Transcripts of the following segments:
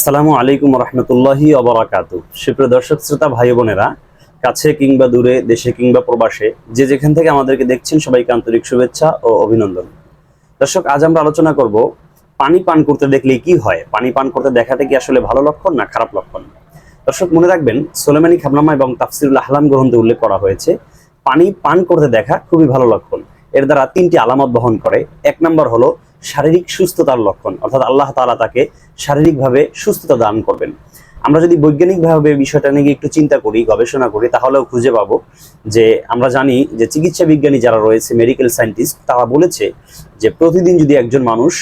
আসসালামু আলাইকুম রহমতুল্লাহি অবরাকাতু সুপ্রিয় দর্শক, শ্রোতা, ভাই বোনেরা, কাছে কিংবা দূরে, দেশে কিংবা প্রবাসে, যে যেখান থেকে আমাদেরকে দেখছেন, সবাইকে আন্তরিক শুভেচ্ছা ও অভিনন্দন। দর্শক, আজ আমরা আলোচনা করব পানি পান করতে দেখলে কি হয়? পানি পান করতে দেখাটা কি আসলে ভালো লক্ষণ না খারাপ লক্ষণ? দর্শক, মনে রাখবেন, সোলেমানি, খাবনামা এবং তাফসিরুল আহলাম গ্রন্থে উল্লেখ করা হয়েছে, পানি পান করতে দেখা খুবই ভালো লক্ষণ। এর দ্বারা তিনটি আলামত বহন করে। এক নম্বর হলো শারীরিক সুস্থতার লক্ষণ, অর্থাৎ আল্লাহ তাআলা তাকে শারীরিকভাবে সুস্থতা দান করবেন। আমরা যদি বৈজ্ঞানিকভাবে বিষয়টা নিয়ে একটু চিন্তা করি, গবেষণা করি, তাহলেও খুঁজে পাবো যে আমরা জানি যে চিকিৎসা বিজ্ঞানী যারা রয়েছে মেডিকেল সায়েন্টিস্ট তারা বলেছে যে প্রতিদিন যদি একজন মানুষ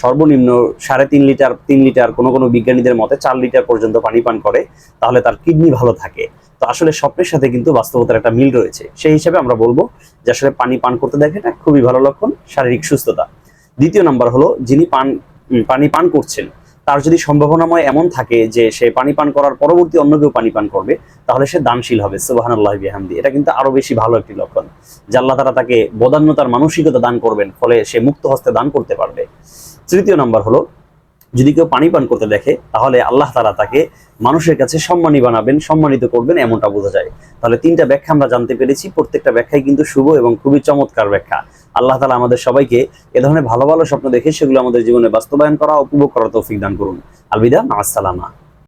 সর্বনিম্ন সাড়ে তিন লিটার তিন লিটার কোনো কোনো বিজ্ঞানীদের মতে চার লিটার পর্যন্ত পানি পান করে, তাহলে তার কিডনি ভালো থাকে। তো আসলে স্বপ্নের সাথে কিন্তু বাস্তবতার একটা মিল রয়েছে। সেই হিসাবে আমরা বলব যে আসলে পানি পান করতে দেখে এটা খুবই ভালো লক্ষণ, শারীরিক সুস্থতা। দ্বিতীয় নাম্বার হলো যিনি পান পানি পান করছেন, তার যদি সম্ভাবনাময় এমন থাকে যে সে পানি পান করার পরবর্তী অন্য কেউ পানি পান করবে, তাহলে সে দানশীল হবে সুবাহান আল্লাহ বিহামদি। এটা কিন্তু আরও বেশি ভালো একটি লক্ষণ, যে আল্লাহ তারা তাকে বদান্যতার মানসিকতা দান করবেন, ফলে সে মুক্ত হস্তে দান করতে পারবে। তৃতীয় নাম্বার হলো, যদি কেউ পানি পান করতে দেখে, তাহলে আল্লাহ তারা তাকে মানুষের কাছে সম্মানী বানাবেন, সম্মানিত করবেন, এমনটা বোঝা যায়। তাহলে তিনটা ব্যাখ্যা আমরা জানতে পেরেছি, প্রত্যেকটা ব্যাখ্যাই কিন্তু শুভ এবং খুবই চমৎকার ব্যাখ্যা। আল্লাহ তালা আমাদের সবাইকে এ ধরনের ভালো ভালো স্বপ্ন দেখে সেগুলো আমাদের জীবনে বাস্তবায়ন করা, উপভোগ করার তৌফিক দান করুন। আলবিদা আসসালামা